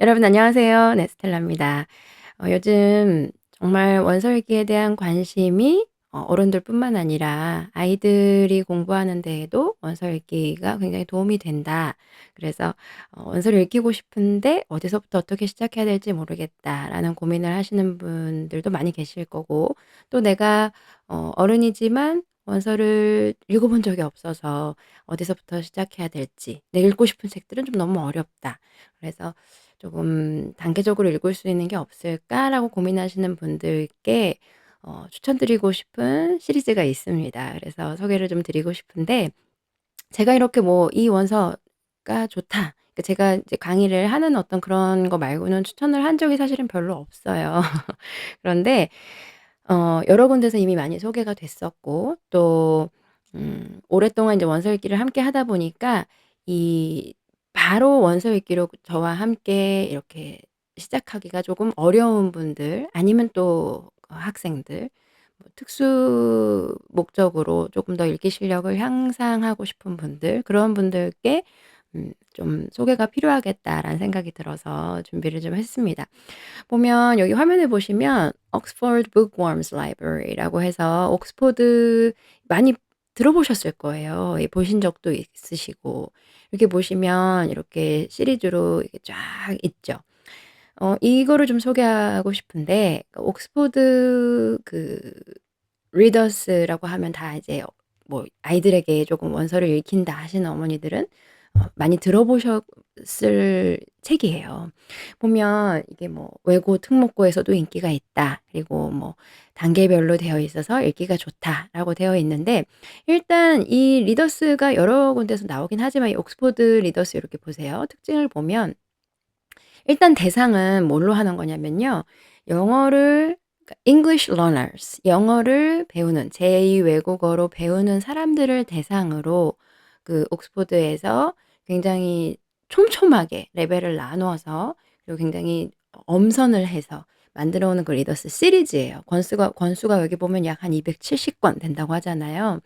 여러분 안녕하세요. 네 스텔라입니다. 어 요즘 정말 원서 읽기에 대한 관심이 어 어른들뿐만 아니라 아이들이 공부하는 데에도 원서 읽기가 굉장히 도움이 된다. 그래서 어 '원서를 읽히고 싶은데 어디서부터 어떻게 시작해야 될지 모르겠다.'라는 고민을 하시는 분들도 많이 계실 거고 또 내가 어 어른이지만 원서를 읽어 본 적이 없어서 어디서부터 시작해야 될지 '내가 읽고 싶은 책들은 좀 너무 어렵다. 그래서 조금 단계적으로 읽을 수 있는 게 없을까?'라고 고민하시는 분들께 어 추천드리고 싶은 시리즈가 있습니다. 그래서 소개를 좀 드리고 싶은데 제가 이렇게 뭐 "이 원서가 좋다." 그 제가 이제 강의를 하는 어떤 그런 거 말고는 추천을 한 적이 사실은 별로 없어요. 그런데 어 여러 군데서 이미 많이 소개가 됐었고 또 음 오랫동안 이제 원서 읽기를 함께 하다 보니까 이 바로 원서 읽기로 저와 함께 이렇게 시작하기가 조금 어려운 분들 아니면 또 어 학생들 뭐 특수 목적으로 조금 더 읽기 실력을 향상하고 싶은 분들 그런 분들께 음 좀 '소개가 필요하겠다.'라는 생각이 들어서 준비를 좀 했습니다. 보면 여기 화면에 보시면 Oxford Bookworms Library라고 해서 옥스포드 많이 들어보셨을 거예요. 예 보신 적도 있으시고. 이렇게 보시면 이렇게 시리즈로 이렇게 쫙 있죠. 어 이거를 좀 소개하고 싶은데 그 옥스포드 그 리더스라고 하면 다 이제 어뭐 아이들에게 조금 원서를 읽힌다 하시는 어머니들은 어 많이 들어보셨을 책이에요. 보면 이게 뭐 "외고 특목고에서도 인기가 있다." 그리고 뭐 "단계별로 되어 있어서 읽기가 좋다."라고 되어 있는데 일단 이 리더스가 여러 군데서 나오긴 하지만 이 옥스포드 리더스 요렇게 보세요. 특징을 보면 일단 대상은 뭘로 하는 거냐면요. 영어를 그러니까 English learners 영어를 배우는 제2 외국어로 배우는 사람들을 대상으로 그 옥스포드에서 굉장히 촘촘하게 레벨을 나누어서 그리고 굉장히 엄선을 해서 만들어 오는 그 리더스 시리즈예요. 권수가 권수가 여기 보면 약 한 270권 된다고 하잖아요.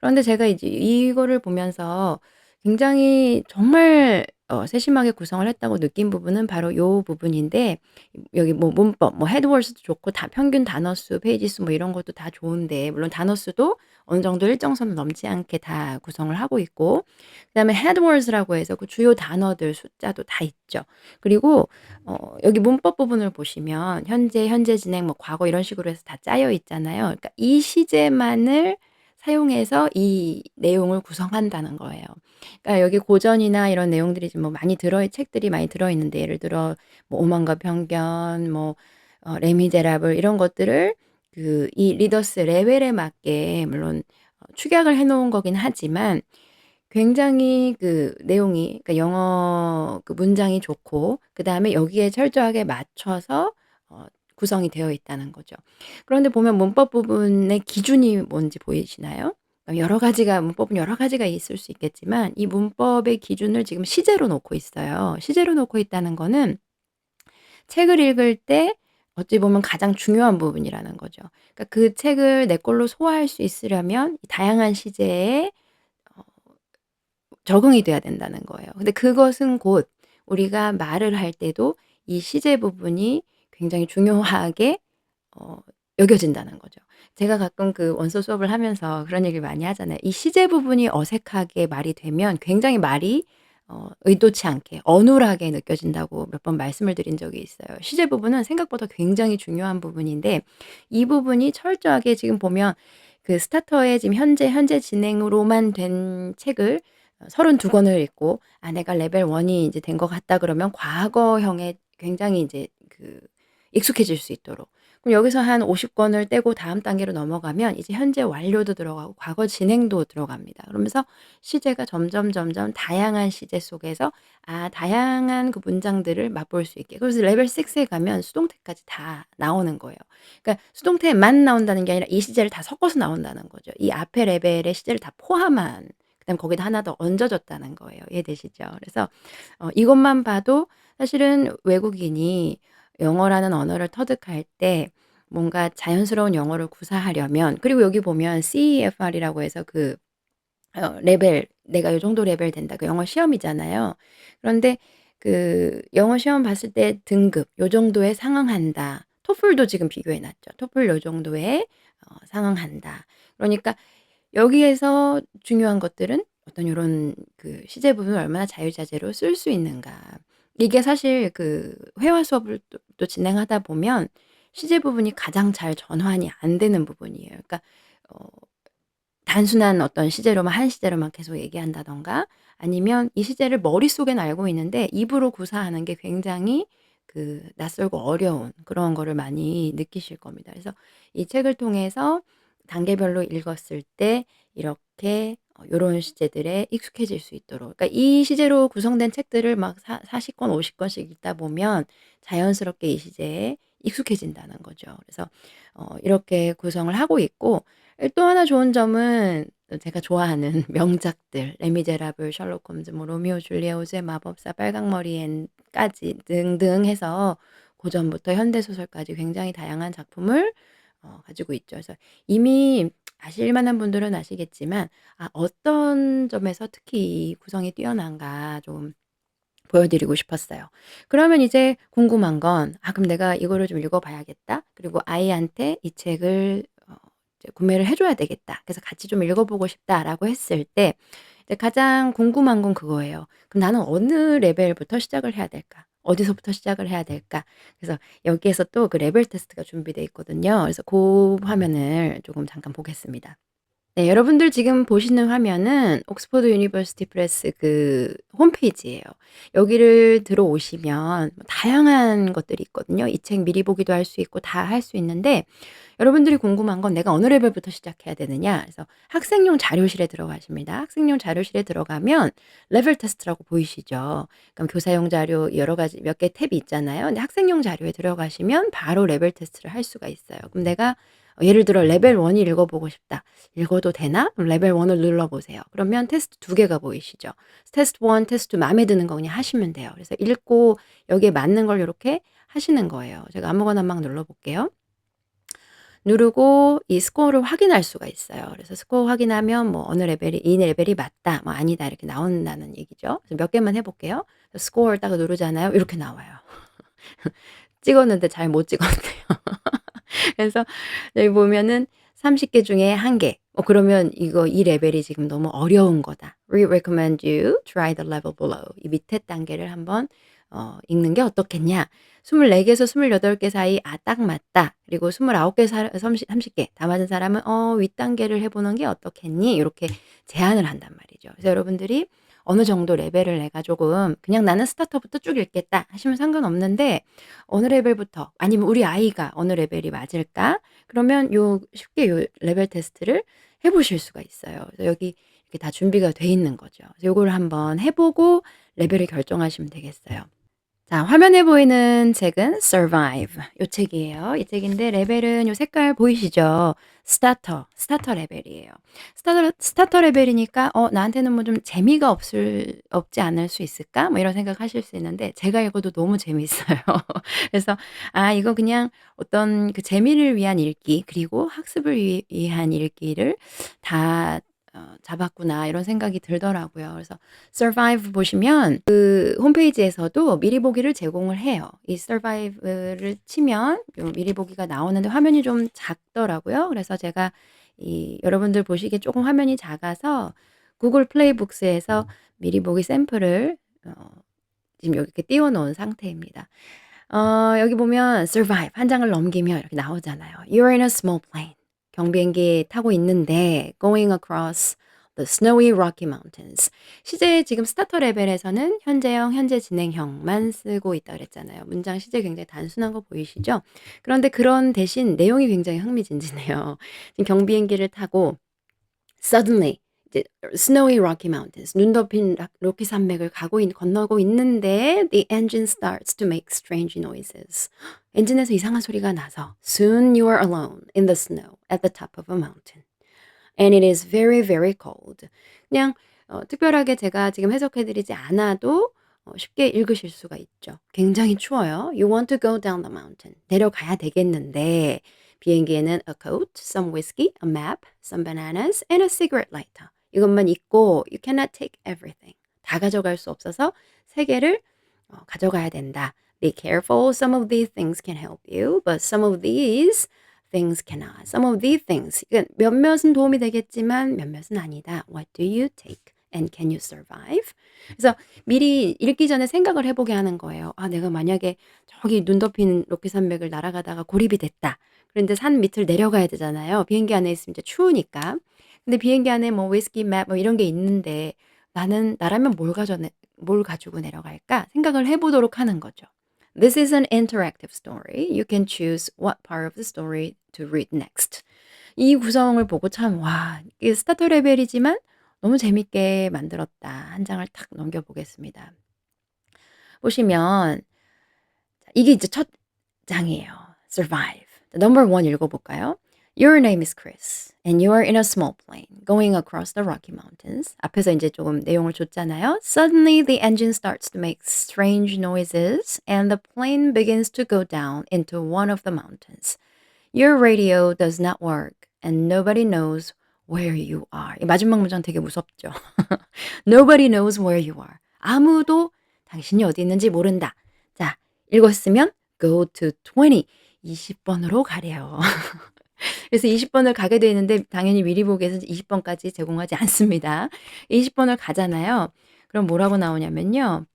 그런데 제가 이제 이거를 보면서 굉장히 정말 어 세심하게 구성을 했다고 느낀 부분은 바로 요 부분인데 여기 뭐 문법 뭐 헤드워드도 좋고 다 평균 단어 수, 페이지 수 뭐 이런 것도 다 좋은데 물론 단어 수도 어느 정도 일정선을 넘지 않게 다 구성을 하고 있고 그다음에 헤드워드라고 해서 그 주요 단어들 숫자도 다 있죠. 그리고 어 여기 문법 부분을 보시면 현재, 현재 진행, 뭐 과거 이런 식으로 해서 다 짜여 있잖아요. 그러니까 이 시제만을 사용해서 이 내용을 구성한다는 거예요. 그러니까 여기 고전이나 이런 내용들이 좀뭐 많이 들어 책들이 많이 들어 있는데 예를 들어 뭐 오만과 편견 뭐 어 레미제라블 이런 것들을 그 이 리더스 레벨에 맞게 물론 어 축약을 해 놓은 거긴 하지만 굉장히 그 내용이 그러니까 영어 그 문장이 좋고 그다음에 여기에 철저하게 맞춰서 어 구성이 되어 있다는 거죠. 그런데 보면 문법 부분의 기준이 뭔지 보이시나요? 어 여러 가지가 문법은 여러 가지가 있을 수 있겠지만 이 문법의 기준을 지금 시제로 놓고 있어요. 시제로 놓고 있다는 거는 책을 읽을 때 어찌 보면 가장 중요한 부분이라는 거죠. 그러니까 그 책을 내 걸로 소화할 수 있으려면 이 다양한 시제에 어 적응이 돼야 된다는 거예요. 근데 그것은 곧 우리가 말을 할 때도 이 시제 부분이 굉장히 중요하게 어 여겨진다는 거죠. 제가 가끔 그 원서 수업을 하면서 그런 얘기를 많이 하잖아요. 이 시제 부분이 어색하게 말이 되면 굉장히 말이 어 의도치 않게 어눌하게 느껴진다고 몇 번 말씀을 드린 적이 있어요. 시제 부분은 생각보다 굉장히 중요한 부분인데 이 부분이 철저하게 지금 보면 그 스타터의 지금 현재, 현재 진행으로만 된 책을 어32 권을 읽고 '아 내가 레벨 1이 이제 된 것 같다.' 그러면 과거형에 굉장히 이제 그 익숙해질 수 있도록. 그럼 여기서 한 50 권을 떼고 다음 단계로 넘어가면 이제 현재 완료도 들어가고 과거 진행도 들어갑니다. 그러면서 시제가 점점 점점 다양한 시제 속에서 아 다양한 그 문장들을 맛볼 수 있게. 그래서 레벨 6에 가면 수동태까지 다 나오는 거예요. 그러니까 수동태만 나온다는 게 아니라 이 시제를 다 섞어서 나온다는 거죠. 이 앞에 레벨의 시제를 다 포함한 그다음에 거기다 하나 더 얹어 줬다는 거예요. 이해되시죠? 그래서 어 이것만 봐도 사실은 외국인이 영어라는 언어를 터득할 때 뭔가 자연스러운 영어를 구사하려면 그리고 여기 보면 CEFR이라고 해서 그 어 레벨 내가 요 정도 레벨 된다. 그 영어 시험이잖아요. 그런데 그 영어 시험 봤을 때 등급 요 정도에 상응한다. 토플도 지금 비교해 놨죠. 토플 요 정도에 어 상응한다. 그러니까 여기에서 중요한 것들은 어떤 요런 그 시제 부분을 얼마나 자유자재로 쓸 수 있는가. 이게 사실 그 회화 수업을 또 또 진행하다 보면 시제 부분이 가장 잘 전환이 안 되는 부분이에요. 그러니까 어 단순한 어떤 시제로만 한 시제로만 계속 얘기한다든가 아니면 이 시제를 머릿속엔 알고 있는데 입으로 구사하는 게 굉장히 그 낯설고 어려운 그런 거를 많이 느끼실 겁니다. 그래서 이 책을 통해서 단계별로 읽었을 때 이렇게 어 요런 시제들에 익숙해질 수 있도록 그러니까 이 시제로 구성된 책들을 막 사 40 권, 50 권씩 읽다 보면 자연스럽게 이 시제에 익숙해진다는 거죠. 그래서 어 이렇게 구성을 하고 있고 예또 하나 좋은 점은 어 제가 좋아하는 명작들 레미제라블, 셜록 홈즈, 뭐 로미오 줄리엣, 오즈의 마법사, 빨강머리 앤까지 등등 해서 고전부터 현대 소설까지 굉장히 다양한 작품을 어 가지고 있죠. 그래서 이미 아실 만한 분들은 아시겠지만 아 어떤 점에서 특히 이 구성이 뛰어난가 좀 보여드리고 싶었어요. 그러면 이제 궁금한 건 '아 그럼 내가 이거를 좀 읽어 봐야겠다. 그리고 아이한테 이 책을 어 이제 구매를 해 줘야 되겠다. 그래서 같이 좀 읽어 보고 싶다.'라고 했을 때 가장 궁금한 건 그거예요. '그럼 나는 어느 레벨부터 시작을 해야 될까? 어디서부터 시작을 해야 될까?' 그래서 여기에서 또 그 레벨 테스트가 준비돼 있거든요. 그래서 고 화면을 조금 잠깐 보겠습니다. 네 여러분들 지금 보시는 화면은 옥스퍼드 유니버시티 프레스 그 홈페이지예요. 여기를 들어오시면 뭐 다양한 것들이 있거든요. 이 책 미리 보기도 할 수 있고 다 할 수 있는데 여러분들이 궁금한 건 '내가 어느 레벨부터 시작해야 되느냐.' 그래서 학생용 자료실에 들어가십니다. 학생용 자료실에 들어가면 레벨 테스트라고 보이시죠? 그럼 교사용 자료 여러 가지 몇 개 탭이 있잖아요. 근데 학생용 자료에 들어가시면 바로 레벨 테스트를 할 수가 있어요. 그럼 내가 어 예를 들어 '레벨 1을 읽어 보고 싶다. 읽어도 되나?' 레벨 1을 눌러 보세요. 그러면 테스트 2 개가 보이시죠? 테스트 1, 테스트 2 마음에 드는 거 그냥 하시면 돼요. 그래서 읽고 여기에 맞는 걸 요렇게 하시는 거예요. 제가 아무거나 막 눌러 볼게요. 누르고 이 스코어를 확인할 수가 있어요. 그래서 스코어 확인하면 뭐 어느 레벨이 '이 레벨이 맞다.' 뭐 '아니다.' 이렇게 나온다는 얘기죠. 그래서 몇 개만 해 볼게요. 스코어를 딱 누르잖아요. 이렇게 나와요. 찍었는데 잘 못 찍었네요. 그래서 여기 보면은 30개 중에 1 개. 어 그러면 이거 '이 레벨이 지금 너무 어려운 거다. We recommend you try the level below.' 이 밑에 단계를 한번 어 읽는 게 어떻겠냐. 24 개에서 28개 사이 '아 딱 맞다.' 그리고 29개 사 삼십 30개 다 맞은 사람은 '어 윗단계를 해 보는 게 어떻겠니?' 요렇게 제안을 한단 말이죠. 그래서 여러분들이 어느 정도 레벨을 내가 조금 '그냥 나는 스타터부터 쭉 읽겠다.' 하시면 상관없는데 어느 레벨부터 아니면 '우리 아이가 어느 레벨이 맞을까?' 그러면 요 쉽게 요 레벨 테스트를 해 보실 수가 있어요. 그래서 여기 이렇게 다 준비가 돼 있는 거죠. 요거를 한번 해 보고 레벨을 결정하시면 되겠어요. 자 화면에 보이는 책은 Survive 요 책이에요. 이 책인데 레벨은 요 색깔 보이시죠? 스타터, 스타터 레벨이에요. 스타터 스타터 레벨이니까 '어 나한테는 뭐 좀 재미가 없을 없지 않을 수 있을까?' 뭐 이런 생각하실 수 있는데 제가 읽어도 너무 재미있어요. 그래서 '아 이거 그냥 어떤 그 재미를 위한 읽기 그리고 학습을 위 위한 읽기를 다 어 '잡았구나.' 이런 생각이 들더라고요. 그래서 Survive 보시면 그 홈페이지에서도 미리 보기를 제공을 해요. 이 Survive를 치면 요 미리 보기가 나오는데 화면이 좀 작더라고요. 그래서 제가 이 여러분들 보시기에 쪼금 화면이 작아서 구글 플레이 북스에서 미리 보기 샘플을 어 지금 여기 이렇게 띄워 놓은 상태입니다. 어 여기 보면 Survive 한 장을 넘기면 이렇게 나오잖아요. You're in a small plane. 경비행기 타고 있는데 going across the snowy Rocky Mountains. 시제 지금 스타터 레벨에서는 현재형, 현재 진행형만 쓰고 있다 그랬잖아요. 문장 시제 굉장히 단순한 거 보이시죠? 그런데 그런 대신 내용이 굉장히 흥미진진해요. 지금 경비행기를 타고 suddenly 이제 snowy Rocky Mountains 눈 덮인 락 로키 산맥을 가고 있 건너고 있는데 the engine starts to make strange noises. 엔진에서 이상한 소리가 나서 soon you are alone in the snow at the top of a mountain. And it is very, very cold. 그냥 어 특별하게 제가 지금 해석해 드리지 않아도 어 쉽게 읽으실 수가 있죠. 굉장히 추워요. You want to go down the mountain. 내려가야 되겠는데 비행기에는 a coat, some whiskey, a map, some bananas, and a cigarette lighter. 이것만 있고 you cannot take everything. 다 가져갈 수 없어서 3 개를 어, 가져가야 된다. Be careful. Some of these things can help you, but some of these things cannot. Some of these things. 이건 몇몇은 도움이 되겠지만 몇몇은 아니다. What do you take? And can you survive? 그래서 미리 읽기 전에 생각을 해보게 하는 거예요. 아, 내가 만약에 저기 눈 덮인 로키 산맥을 날아가다가 고립이 됐다. 그런데 산 밑을 내려가야 되잖아요. 비행기 안에 있으면 이제 추우니까. 근데 비행기 안에 뭐 위스키 맵 뭐 이런 게 있는데 나는 나라면 뭘 가져 뭘 가지고 내려갈까 생각을 해 보도록 하는 거죠. This is an interactive story. You can choose what part of the story to read next. 이 구성을 보고 참, 와, 스타터 레벨이지만 너무 재밌게 만들었다. 한 장을 탁 넘겨 보겠습니다. 보시면, 이게 이제 첫 장이에요. Survive. Number one 읽어 볼까요? Your name is Chris, and you are in a small plane going across the Rocky Mountains. 앞에서 이제 조금 내용을 줬잖아요. Suddenly, the engine starts to make strange noises, and the plane begins to go down into one of the mountains. Your radio does not work, and nobody knows where you are. 이 마지막 문장 되게 무섭죠. nobody knows where you are. 아무도 당신이 어디 있는지 모른다. 자, 읽었으면 go to 20. 20번으로 가래요. 그래서 20번을 가게 돼 있는데 당연히 미리 보기에서 20번까지 제공하지 않습니다. 20번을 가잖아요. 그럼 뭐라고 나오냐면요.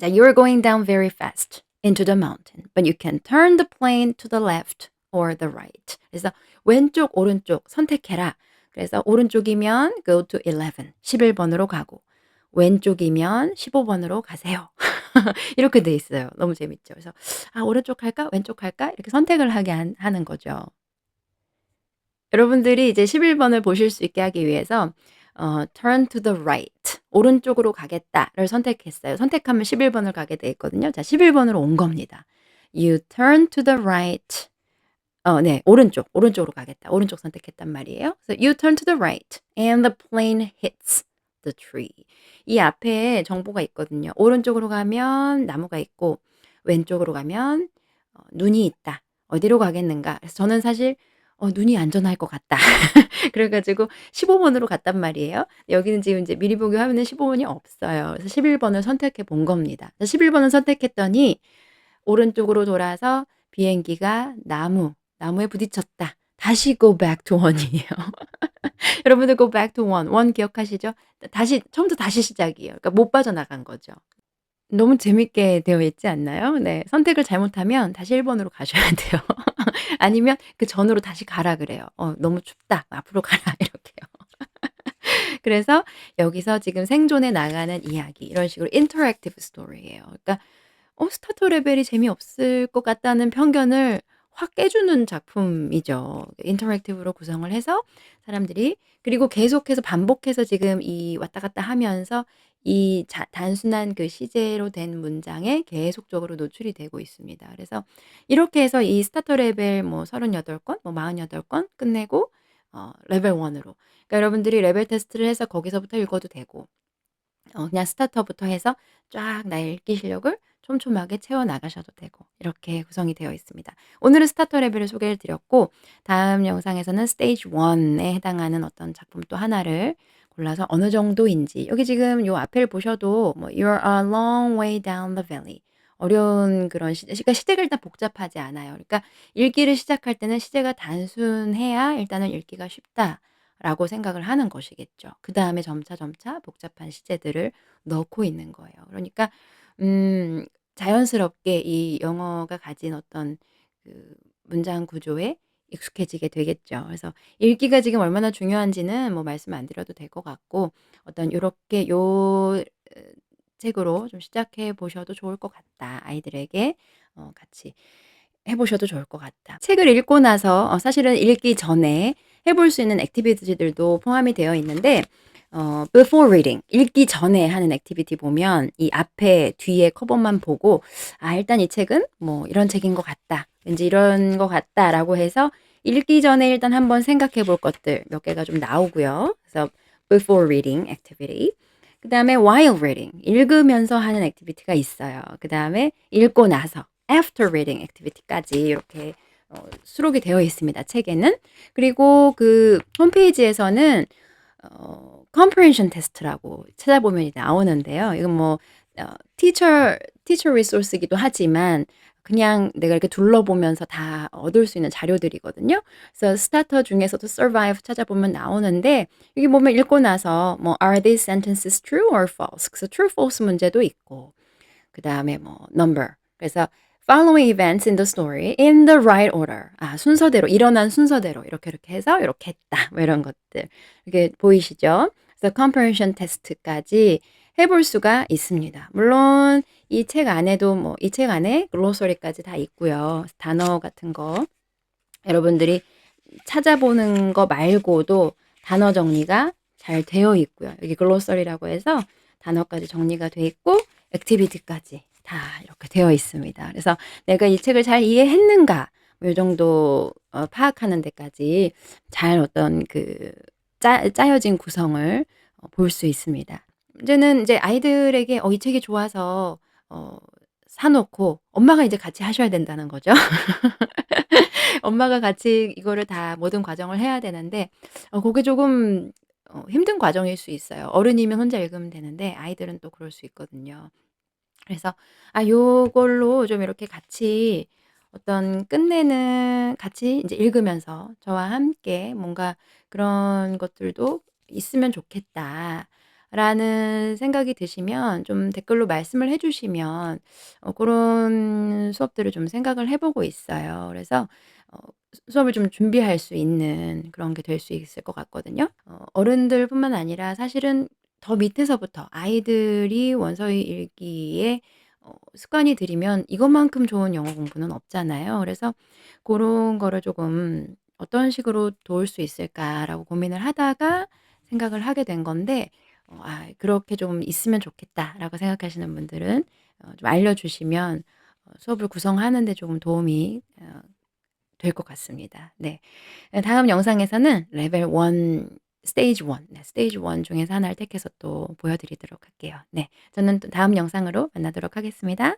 자, you're going down very fast into the mountain, but you can turn the plane to the left or the right. 그래서 왼쪽, 오른쪽 선택해라. 그래서 오른쪽이면 go to 11, 11번으로 가고 왼쪽이면 15번으로 가세요. 이렇게 돼 있어요. 너무 재밌죠. 그래서 아, 오른쪽 할까? 왼쪽 할까? 이렇게 선택을 하게 한, 하는 거죠. 여러분들이 이제 11번을 보실 수 있게 하기 위해서 어, turn to the right. 오른쪽으로 가겠다를 선택했어요. 선택하면 11번을 가게 돼 있거든요. 자, 11번으로 온 겁니다. You turn to the right. 어, 네, 오른쪽, 오른쪽으로 가겠다. 오른쪽 선택했단 말이에요. So you turn to the right and the plane hits the tree. 이 앞에 정보가 있거든요. 오른쪽으로 가면 나무가 있고 왼쪽으로 가면 어, 눈이 있다. 어디로 가겠는가? 그래서 저는 사실 어, 눈이 안전할 것 같다. 그래 가지고 15 번으로 갔단 말이에요. 여기는 지금 이제 미리 보기 화면에 15 번이 없어요. 그래서 11 번을 선택해 본 겁니다. 11 번을 선택했더니 오른쪽으로 돌아서 비행기가 나무, 나무에 부딪혔다. 다시 go back to one이에요. 여러분들 go back to one. one 기억하시죠? 다시, 처음부터 다시 시작이에요. 그러니까 못 빠져나간 거죠. 너무 재밌게 되어 있지 않나요? 네. 선택을 잘못하면 다시 1번으로 가셔야 돼요. 아니면 그 전으로 다시 가라 그래요. 어, 너무 춥다. 앞으로 가라. 이렇게요. 그래서 여기서 지금 생존해 나가는 이야기. 이런 식으로 인터랙티브 스토리예요. 그러니까 어, 스타터 레벨이 재미없을 것 같다는 편견을 확 깨주는 작품이죠. 인터랙티브로 구성을 해서 사람들이 그리고 계속해서 반복해서 지금 이 왔다 갔다 하면서 이 자, 단순한 그 시제로 된 문장에 계속적으로 노출이 되고 있습니다. 그래서 이렇게 해서 이 스타터 레벨 뭐 38건, 뭐 48건 끝내고 어, 레벨 1으로. 그러니까 여러분들이 레벨 테스트를 해서 거기서부터 읽어도 되고 어, 그냥 스타터부터 해서 쫙 나의 읽기 실력을 촘촘하게 채워 나가셔도 되고 이렇게 구성이 되어 있습니다. 오늘은 스타터 레벨을 소개를 드렸고 다음 영상에서는 스테이지 1에 해당하는 어떤 작품 또 하나를 골라서 어느 정도인지 여기 지금 요 앞을 보셔도 뭐 You're a long way down the valley 어려운 그런 시제 그러니까 시제가 일단 복잡하지 않아요. 그러니까 읽기를 시작할 때는 시제가 단순해야 일단은 읽기가 쉽다라고 생각을 하는 것이겠죠. 그 다음에 점차 점차 복잡한 시제들을 넣고 있는 거예요. 그러니까 음 자연스럽게 이 영어가 가진 어떤 그 문장 구조에 익숙해지게 되겠죠. 그래서 읽기가 지금 얼마나 중요한지는 뭐 말씀 안 드려도 될 것 같고 어떤 요렇게 요 책으로 좀 시작해 보셔도 좋을 것 같다. 아이들에게 어 같이 해 보셔도 좋을 것 같다. 책을 읽고 나서 어 사실은 읽기 전에 해 볼 수 있는 액티비티들도 포함이 되어 있는데 어 before reading 읽기 전에 하는 액티비티 보면 이 앞에 뒤에 커버만 보고 '아 일단 이 책은 뭐 이런 책인 것 같다. 왠지 이런 것 같다.'라고 해서 읽기 전에 일단 한번 생각해 볼 것들 몇 개가 좀 나오고요. 그래서 before reading activity. 그 다음에 while reading 읽으면서 하는 액티비티가 있어요. 그 다음에 읽고 나서 after reading 액티비티까지 이렇게 어 수록이 되어 있습니다, 책에는. 그리고 그 홈페이지에서는 어 comprehension test라고 찾아보면 나오는데요. 이건 뭐 어 teacher teacher resource이기도 하지만 그냥 내가 이렇게 둘러보면서 다 얻을 수 있는 자료들이거든요. 그래서 스타터 중에서도 survive 찾아보면 나오는데 여기 보면 읽고 나서 뭐 are these sentences true or false? 그래서 true, false 문제도 있고 그다음에 뭐 number. 그래서 following events in the story in the right order. 아, 순서대로 일어난 순서대로 이렇게 이렇게 해서 이렇게 했다. 뭐 이런 것들. 이게 보이시죠? 그래서 comprehension test까지 해볼 수가 있습니다. 물론 이 책 안에도 뭐 이 책 안에 글로서리까지 다 있고요. 단어 같은 거 여러분들이 찾아보는 거 말고도 단어 정리가 잘 되어 있고요. 여기 글로서리라고 해서 단어까지 정리가 돼 있고 액티비티까지 다 이렇게 되어 있습니다. 그래서 내가 이 책을 잘 이해했는가 뭐요 정도 어 파악하는 데까지 잘 어떤 그 짜 짜여진 구성을 어볼수 있습니다. 문제는 인제 아이들에게 어 이 책이 좋아서 어 사 놓고 엄마가 이제 같이 하셔야 된다는 거죠. 엄마가 같이 이거를 다 모든 과정을 해야 되는데 어 고게 조금 어 힘든 과정일 수 있어요. 어른이면 혼자 읽으면 되는데 아이들은 또 그럴 수 있거든요. 그래서 아 요걸로 좀 이렇게 같이 어떤 끝내는 같이 인제 읽으면서 저와 함께 뭔가 그런 것들도 있으면 좋겠다라는 생각이 드시면 좀 댓글로 말씀을 해 주시면 어 고런 수업들을 좀 생각을 해 보고 있어요. 그래서 어 수 수업을 좀 준비할 수 있는 그런 게 될 수 있을 것 같거든요. 어 어른들뿐만 아니라 사실은 더 밑에서부터 아이들이 원서 읽기에 어 습관이 들이면 이것만큼 좋은 영어 공부는 없잖아요. 그래서 고런 거를 조금 '어떤 식으로 도울 수 있을까.'라고 고민을 하다가 생각을 하게 된 건데 어 아 '그렇게 좀 있으면 좋겠다.'라고 생각하시는 분들은 어 좀 알려 주시면 어 수업을 구성하는 데 조금 도움이 어 될 것 같습니다. 네. 예 다음 영상에서는 레벨 1 스테이지 1 네 스테이지 1 중에서 하나를 택해서 또 보여 드리도록 할게요. 네. 저는 또 다음 영상으로 만나도록 하겠습니다.